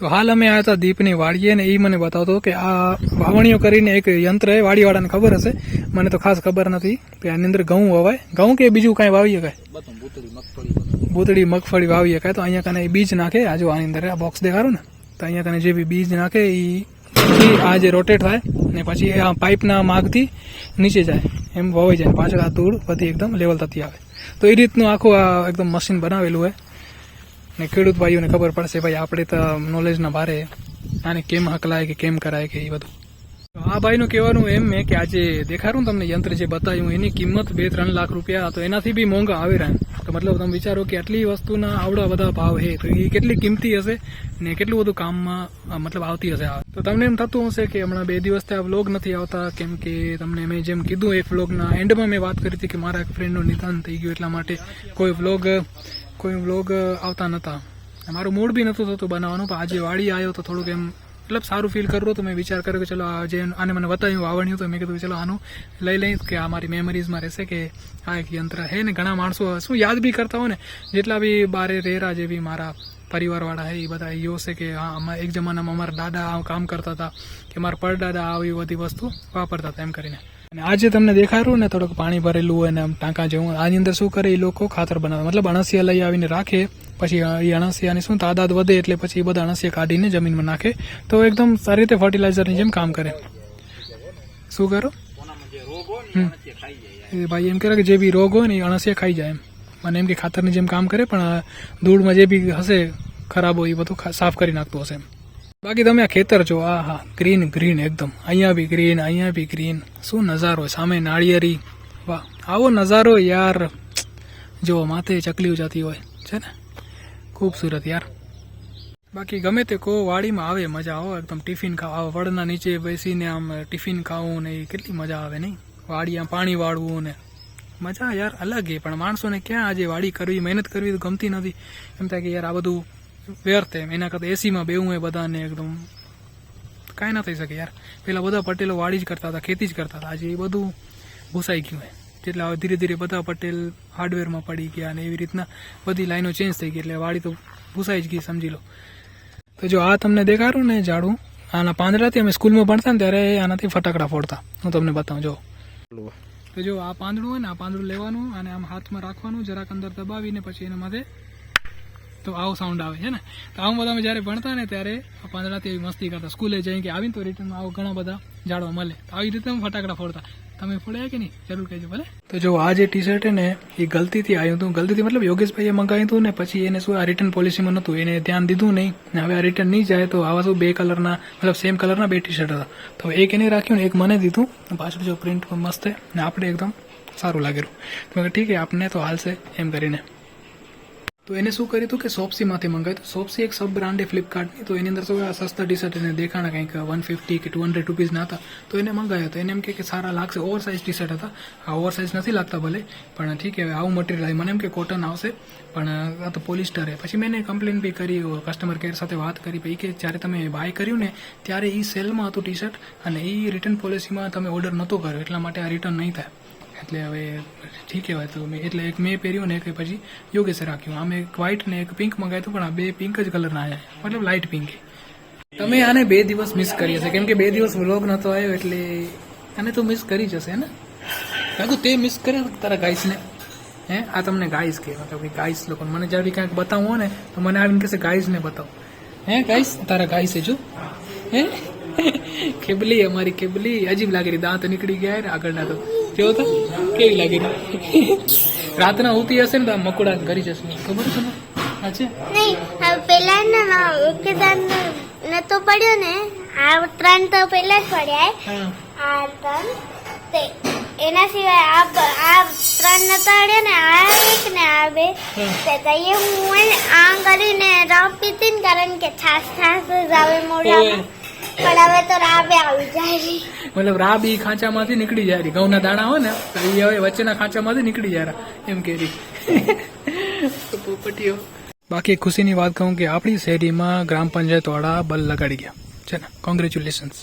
તો હાલ અમે આવ્યા હતા દીપની વાડીએ ને એ મને બતાવતો કે આ વાવણીઓ કરીને એક યંત્ર એ વાડીવાળાને ખબર હશે. મને તો ખાસ ખબર નથી કે આની અંદર ઘઉં વવાય. ઘઉં કે બીજું કાંઈ વાવીએ કાંઈ? બૂતળી મગફળી વાવીએ કાંઈ. તો અહીંયા કને બીજ નાખે. આ આની અંદર આ બોક્સ દેખાડું ને. તો અહીંયા કને જે બી બીજ નાખે એ આ જે રોટેટ થાય ને પછી આ પાઇપના માગથી નીચે જાય. એમ વવાઈ જાય. પાછળ આ ધૂળ બધી એકદમ લેવલ થતી આવે. તો એ રીતનું આખું આ એકદમ મશીન બનાવેલું હોય ને ખેડૂત ભાઈઓને ખબર પડશે ભાઈ, આપણે તો નોલેજના ભારે. આને કેમ હકલાય કે કેમ કરાય કે એ બધું. આ ભાઈનું કહેવાનું એમ મેં કે આજે દેખાડું તમને યંત્ર જે બતાવ્યું, એની કિંમત બે ત્રણ લાખ રૂપિયા, તો એનાથી બી મોંઘા આવી રહ્યા તો મતલબ તમે વિચારો કે આટલી વસ્તુના આવડા બધા ભાવ છે તો એ કેટલી કિંમતી હશે ને કેટલું બધું કામમાં મતલબ આવતી હશે આ. તો તમને એમ થતું હશે કે હમણાં બે દિવસથી આ વ્લોગ નથી આવતા, કેમ કે તમને મેં જેમ કીધું, એક વ્લોગના એન્ડમાં મેં વાત કરી હતી કે મારા એક ફ્રેન્ડનું નિધન થઈ ગયું એટલા માટે કોઈ વ્લોગ કોઈ વ્લોગ આવતા નહોતા મારું મૂડ બી નહોતું થતું બનાવવાનું, પણ આજે વાડી આવ્યો તો થોડુંક એમ મતલબ સારું ફીલ કરું તો મેં વિચાર કર્યો કે ચલો આ જે આને મને બતાવ્યું આવડ્યું તો મેં કીધું ચલો આનું લઈ લઈ કે આ મારી મેમરીઝમાં રહેશે કે આ એક યંત્ર હે ને ઘણા માણસો શું યાદ બી કરતા હોય ને, જેટલા બી બારે રેરા જે બી મારા પરિવારવાળા હે, એ બધા યો છે કે હા અમારા એક જમાનામાં અમારા દાદા આ કામ કરતા હતા કે મારા પરદાદા આવી બધી વસ્તુ વાપરતા હતા એમ કરીને. અને આજે તમને દેખાડ્યું ને, થોડુંક પાણી ભરેલું હોય ને ટાંકા જેવું, આની અંદર શું કરે એ લોકો? ખાતર બનાવે. મતલબ અણસિયા લઈ આવીને રાખે, પછી એ અણસિયાની શું તાદાદ વધે એટલે પછી એ બધા અણસિયા કાઢીને જમીનમાં નાખે. તો એકદમ સારી રીતે ફર્ટિલાઇઝરની જેમ કામ કરે. શું કરો? એ ભાઈ એમ કરે કે જે બી રોગ હોય ને એ અણસિયા ખાઈ જાય એમ. મને એમ કે ખાતરની જેમ કામ કરે, પણ ધૂળમાં જે બી હશે, ખરાબ હોય એ બધું સાફ કરી નાખતું હશે એમ. બાકી તમે આ ખેતર જો, આ હા ગ્રીન ગ્રીન એકદમ. અહીંયા બી ગ્રીન અહીંયા બી ગ્રીન શું નજારો, સામે નાળિયેરી. વાહ, આવો નજારો યાર. જો, માથે ચકલીઓ જતી હોય, છે ને? ખૂબસૂરત યાર. બાકી ગમે તે કહો, વાડીમાં આવે, મજા આવો. એકદમ ટિફિન ખાવા વડના નીચે બેસીને આમ ટિફિન ખાવું ને એ કેટલી મજા આવે નહીં? વાડી આમ પાણી વાળવું ને. મજા યાર અલગ એ પણ માણસોને ક્યાં આજે વાડી કરવી, મહેનત કરવી તો ગમતી નથી. એમ થાય કે યાર આ બધું વ્યર્થ એમ એના કરતાં એસીમાં બેવું હોય બધાને એકદમ. કાંઈ ના થઈ શકે યાર. પેલા બધા પટેલો વાડી જ કરતા હતા, ખેતી જ કરતા હતા. આજે એ બધું ભૂસાઈ ગયું હોય એટલે હવે ધીરે ધીરે બધા પટેલ હાર્ડવેરમાં પડી ગયા અને એવી રીતના બધી લાઈનો ચેન્જ થઈ ગઈ એટલે વાડી તો ભૂસાઈ જ ગઈ, સમજી લો. તો જો આ તમને દેખાડું ને ઝાડું, આના પાંદડાથી અમે સ્કૂલમાં ભણતા ને ત્યારે આનાથી ફટાકડા ફોડતા. હું તમને બતાવું, જો. તો જો આ પાંદડું હોય ને, આ પાંદડું લેવાનું અને આમ હાથમાં રાખવાનું, જરાક અંદર દબાવીને પછી એના માથે તો આવો સાઉન્ડ આવે છે ને? તો આવું બધા અમે જ્યારે ભણતા ને ત્યારે પાંદડાથી એવી મસ્તી કરતા. સ્કૂલે જઈને કે આવીને તો રિટર્ન આવું, ઘણા બધા જાડવા મળે. તો આવી રીતે ફટાકડા ફોડતા. તમે ફોડ્યા કે નહીં? જરૂર કહેજો, ભલે. તો જો આ જે ટી શર્ટ ને, એ ગલતીથી આવ્યું હતું ગલતીથી મતલબ યોગેશભાઈએ મંગાવ્યું હતું ને, પછી એને શું આ રિટર્ન પોલિસીમાં નહોતું? એને ધ્યાન દીધું નહીં. હવે આ રિટર્ન નહીં જાય તો આવા શું બે કલરના મતલબ સેમ કલરના બે ટી શર્ટ હતા. તો એક એને રાખ્યું ને, એક મને દીધું. પાછળ જો પ્રિન્ટ મસ્ત ને આપણે એકદમ સારું લાગેલું. તો ઠીક છે, આપને તો હાલશે એમ કરીને. તો એને શું કર્યું હતું કે સોપ્સીમાંથી મંગાવ્યું તો સોપ્સી એક સબ બ્રાન્ડ ફ્લિપકાર્ટની તો એની અંદર શું સસ્તા ટી શર્ટ એને દેખાણા કંઈક વન ફિફ્ટી કે ટુ હંડ્રેડ રૂપીઝના હતા. તો એને મંગાવ્યો તો એને એમ કે સારા લાગશે. ઓવર સાઇઝ ટી શર્ટ હતા. આ ઓવર સાઇઝ નથી લાગતા ભલે. પણ ઠીક હવે આવું મટીરિયલ આવ્યું મને એમ કે કોટન આવશે. પણ આ તો પોલિસ્ટર પછી મેં એને કમ્પ્લેન બી કરી કસ્ટમર કેર સાથે વાત કરી. પછી કે જ્યારે તમે બાય કર્યું ને, ત્યારે એ સેલમાં હતું ટી શર્ટ અને એ રિટર્ન પોલિસીમાં તમે ઓર્ડર નહોતો કર્યો. એટલા માટે આ રિટર્ન નહીં થાય. એટલે હવે ઠીક કહેવાય તો મેં એટલે એક મેં પહેર્યું ને એક પછી યોગેશે રાખ્યું. આમે એક વ્હાઇટ ને એક પિંક મંગાવ્યું હતું, પણ આ બે પિંક જ કલરના આવ્યા. મતલબ લાઇટ પિંક તમે આને બે દિવસ મિસ કરી હશે. કેમ કે બે દિવસ વ્લોગ નહોતો આવ્યો, એટલે આને તો મિસ કરી જશે ને? કાકુ તે મિસ કર્યો તારા ગાઈસને હે? આ તમને ગાઈસ કે મતલબ કે ગાઈસ લોકો મને જ્યારે કાંઈક બતાવવું હોય ને, તો મને આવીને કહેશે ગાઈસને બતાવો. હે ગાઈસ તારા ગાઈસે જો. હે? કેબલી અમારી ખેબલી અજીબ લાગે રહી દાંત નીકળી ગયા ને આગળના તો. કેવો તો? કેવી લાગે રહી રાતના ઉતી હશે ને તો મકોડા કરી જશે. ખબર છે ને હા છે? નહીં હવે પેલા ને ઓકેદાન પડ્યો ને આ ત્રણ તો પેલા જ પડ્યા આ ત્રણ તે એના સિવાય આ આ ત્રણ નતો પડ્યો ને આ એક ને આ બે. તે તઈએ હું ને આ કરીને રાવ પીતી ને કારણ કે છાસ છાસ જ આવે મોઢામાં. પણ હવે તો રાબે આવી જાય મતલબ રા બી ખાંચામાંથી નીકળી જાય રહી. ઘઉંના દાણા હોય ને, તો એ હવે વચ્ચેના ખાંચામાંથી નીકળી જાય. એમ કે રહી. પોપટીઓ બાકી ખુશીની વાત કહું કે આપણી શેરીમાં ગ્રામ પંચાયત વાળા બલ લગાડી ગયા છે ને કોંગ્રેચ્યુલેશન્સ